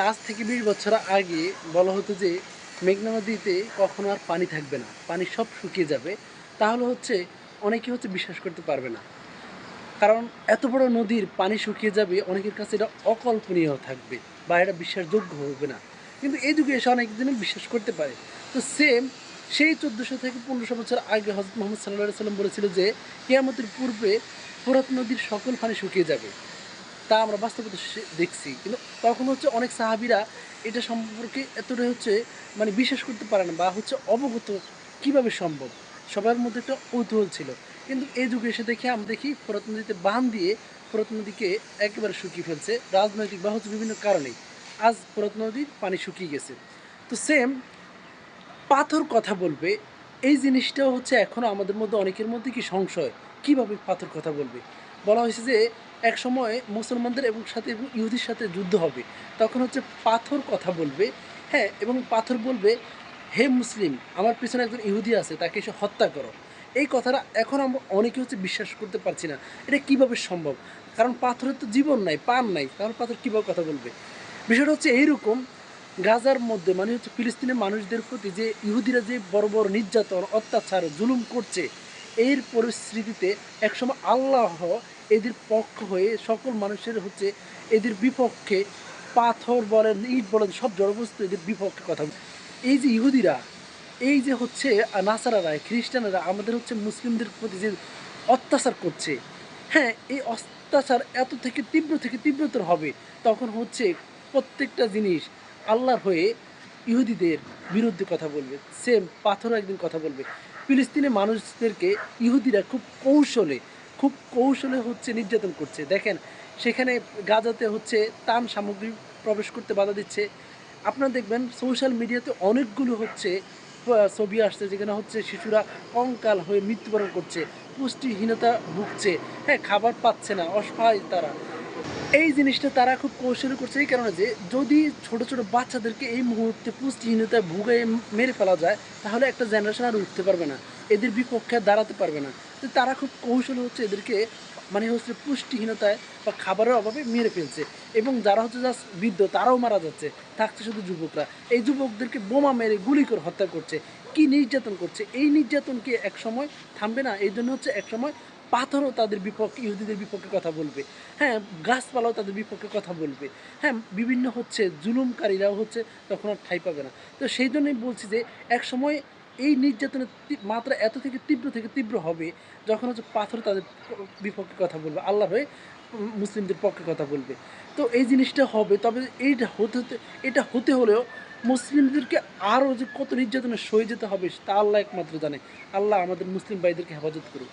আজ থেকে বিশ বছর আগে বলা হতো যে মেঘনা নদীতে কখনো আর পানি থাকবে না, পানি সব শুকিয়ে যাবে। তাহলে হচ্ছে অনেকে হচ্ছে বিশ্বাস করতে পারবে না। কারণ এত বড় নদীর পানি শুকিয়ে যাবে, অনেকের কাছে এটা অকল্পনীয় থাকবে বা এটা বিশ্বাসযোগ্য হবে না। কিন্তু এই যুগে এসে অনেকজনই বিশ্বাস করতে পারে। তো সেম সেই চোদ্দোশো থেকে পনেরোশো বছর আগে হজরত মোহাম্মদ সাল্লাহ সাল্লাম বলেছিল যে, কেয়ামতের পূর্বে ফোরাত নদীর সকল পানি শুকিয়ে যাবে। তা আমরা বাস্তবতা দেখছি। কিন্তু তখন হচ্ছে অনেক সাহাবিরা এটা সম্পর্কে এতটা হচ্ছে মানে বিশ্বাস করতে পারে না বা হচ্ছে অবগত কীভাবে সম্ভব? সবার মধ্যে একটা কৌতূহল ছিল। কিন্তু এই যুগে এসে দেখে আমরা দেখি ফোরাত নদীতে বান দিয়ে ফোরাত নদীকে একেবারে শুকিয়ে ফেলছে। রাজনৈতিক বা হচ্ছে বিভিন্ন কারণে। আজ ফোরাত নদীর পানি শুকিয়ে গেছে। তো সেম পাথর কথা বলবে এই জিনিসটা হচ্ছে এখনও আমাদের মধ্যে, অনেকের মধ্যে কি সংশয়? কীভাবে পাথর কথা বলবে? বলা হয়েছে যে এক সময় মুসলমানদের এবং সাথে এবং ইহুদির সাথে যুদ্ধ হবে। তখন হচ্ছে পাথর কথা বলবে। হ্যাঁ এবং পাথর বলবে, হে মুসলিম, আমার পিছনে একজন ইহুদি আছে, তাকে এসে হত্যা করো। এই কথাটা এখন আমরা অনেকে হচ্ছে বিশ্বাস করতে পারছি না। এটা কীভাবে সম্ভব? কারণ পাথরের তো জীবন নাই পান নাই, তাহলে পাথর কীভাবে কথা বলবে? বিষয়টা হচ্ছে এইরকম গাজার মধ্যে মানে হচ্ছে ফিলিস্তিনের মানুষদের প্রতি যে ইহুদিরা যে বড় বড় নির্যাতন, অত্যাচার, জুলুম করছে, এর পরিস্থিতিতে একসময় আল্লাহ এদের পক্ষ হয়ে সকল মানুষের হচ্ছে এদের বিপক্ষে পাথর বলেন, ইট বলেন, সব জড়বস্তু এদের বিপক্ষে কথা। এই যে ইহুদিরা, এই যে হচ্ছে নাসারারা, খ্রিস্টানেরা, আমাদের হচ্ছে মুসলিমদের প্রতি যে অত্যাচার করছে হ্যাঁ এই অত্যাচার এত থেকে তীব্র থেকে তীব্রতর হবে, তখন হচ্ছে প্রত্যেকটা জিনিস আল্লাহর হয়ে ইহুদিদের বিরুদ্ধে কথা বলবে। সেম পাথরও একদিন কথা বলবে। ফিলিস্তিনের মানুষদেরকে ইহুদিরা খুব কৌশলে খুব কৌশলে হচ্ছে নির্যাতন করছে। দেখেন, সেখানে গাজাতে হচ্ছে তান সামগ্রী প্রবেশ করতে বাধা দিচ্ছে। আপনারা দেখবেন সোশ্যাল মিডিয়াতে অনেকগুলো হচ্ছে ছবি আসছে যেখানে হচ্ছে শিশুরা কঙ্কাল হয়ে মৃত্যুবরণ করছে। পুষ্টিহীনতা ভুগছে। হ্যাঁ খাবার পাচ্ছে না, অসহায় তারা। এই জিনিসটা তারা খুব কৌশলী করছে এই কারণে যে যদি ছোট ছোট বাচ্চাদেরকে এই মুহূর্তে পুষ্টিহীনতায় ভুগে মেরে ফেলা যায়, তাহলে একটা জেনারেশন আর উঠতে পারবে না। এদের বিপক্ষে দাঁড়াতে পারবে না। তো তারা খুব কৌশল হচ্ছে এদেরকে মানে হচ্ছে পুষ্টিহীনতায় বা খাবারের অভাবে মেরে ফেলছে। এবং যারা হচ্ছে জাস্ট বৃদ্ধ, তারাও মারা যাচ্ছে। থাকছে শুধু যুবকরা। এই যুবকদেরকে বোমা মেরে গুলি করে হত্যা করছে। কি নির্যাতন করছে? এই নির্যাতন কি এক সময় থামবে না। এই জন্য হচ্ছে এক সময় পাথরও তাদের বিপক্ষে, ইহুদিদের বিপক্ষে কথা বলবে। হ্যাঁ গাছপালাও তাদের বিপক্ষে কথা বলবে। হ্যাঁ বিভিন্ন হচ্ছে জুলুমকারীরাও হচ্ছে তখন আর ঠাই পাবে না। তো সেই জন্যই বলছি যে এক সময় এই নির্যাতনের মাত্রা এত থেকে তীব্র থেকে তীব্র হবে, যখন হচ্ছে পাথর তাদের বিপক্ষে কথা বলবে। আল্লাহ হয়ে মুসলিমদের পক্ষে কথা বলবে। তো এই জিনিসটা হবে, তবে এইটা হতে হতে, এটা হতে হলেও মুসলিমদেরকে আরও যে কত নির্যাতনের সয়ে যেতে হবে, তা আল্লাহ একমাত্র জানে। আল্লাহ আমাদের মুসলিম ভাইদেরকে হেফাজত করুক।